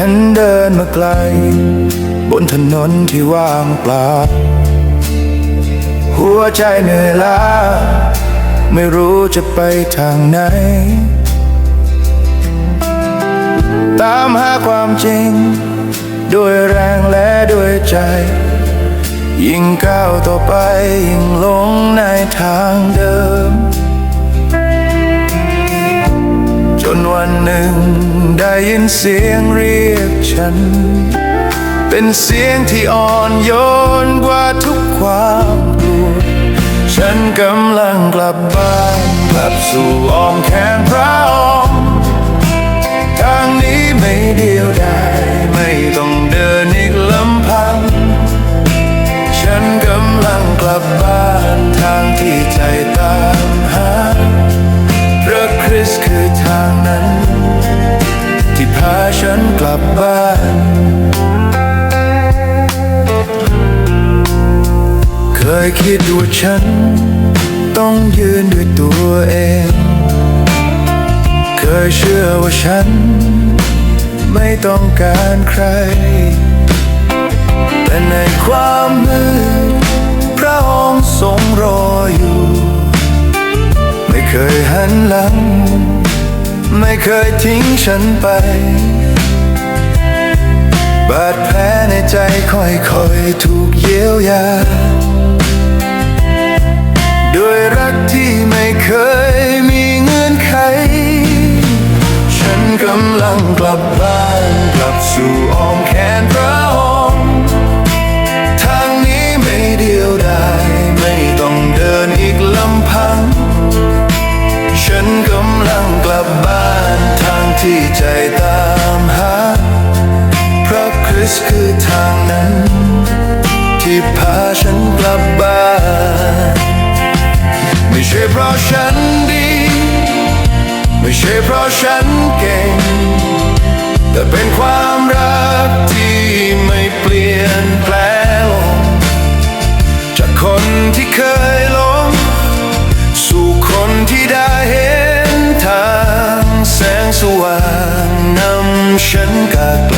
ฉันเดินมาไกล บนถนนที่ว่างเปล่า หัวใจเหนื่อยล้า ไม่รู้จะไปทางไหน ตามหาความจริง ด้วยแรงและด้วยใจ ยิ่งก้าวต่อไป ยิ่งลงในทางเดิม จนวันหนึ่งได้ยินเสียงเรีย ฉัน เป็นเสียงที่อ่อนโยนกว่าทุกความกลัว ฉันกำลังกลับบ้านกลับสู่อ้อมแขนพระ ลับบ้านเคยคิดว่าฉัน ต้องยืนด้วยตัวเอง เคยเชื่อว่าฉัน ไม่ต้องการใคร แต่ในความมืดพระองค์ทรงรออยู่ ไม่เคยหันหลัง ไม่เคยทิ้งฉันไป บาดแผลในใจค่อยๆถูกเยียวยา ด้วยรักที่ไม่เคยมีเงื่อนไข ฉันกำลังกลับบ้านกลับสู่อ้อมแขนพระองค์ทางนี้ไม่เดียวดายไม่ต้องเดินอีกลำพัง ฉันกำลังกลับบ้านทางที่ใจต พาฉันกลับบ้าน ไม่ใช่เพราะฉันดี ไม่ใช่เพราะฉันเก่ง แต่เป็นความรักที่ไม่เปลี่ยนแปลงจากคนที่เคยลงสู่คนที่ได้เห็นทางแสงสว่างนำฉันกลับ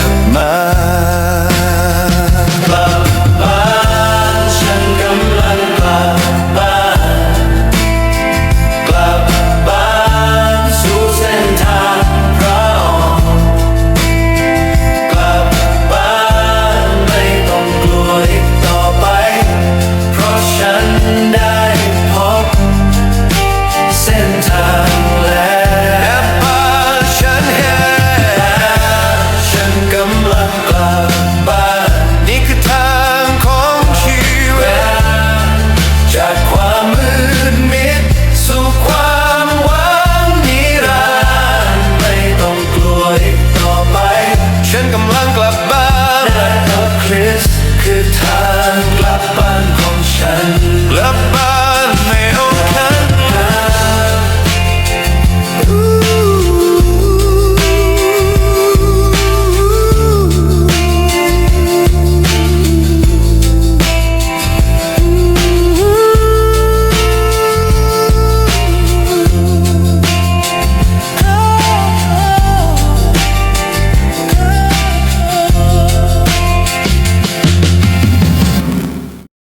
Shalom.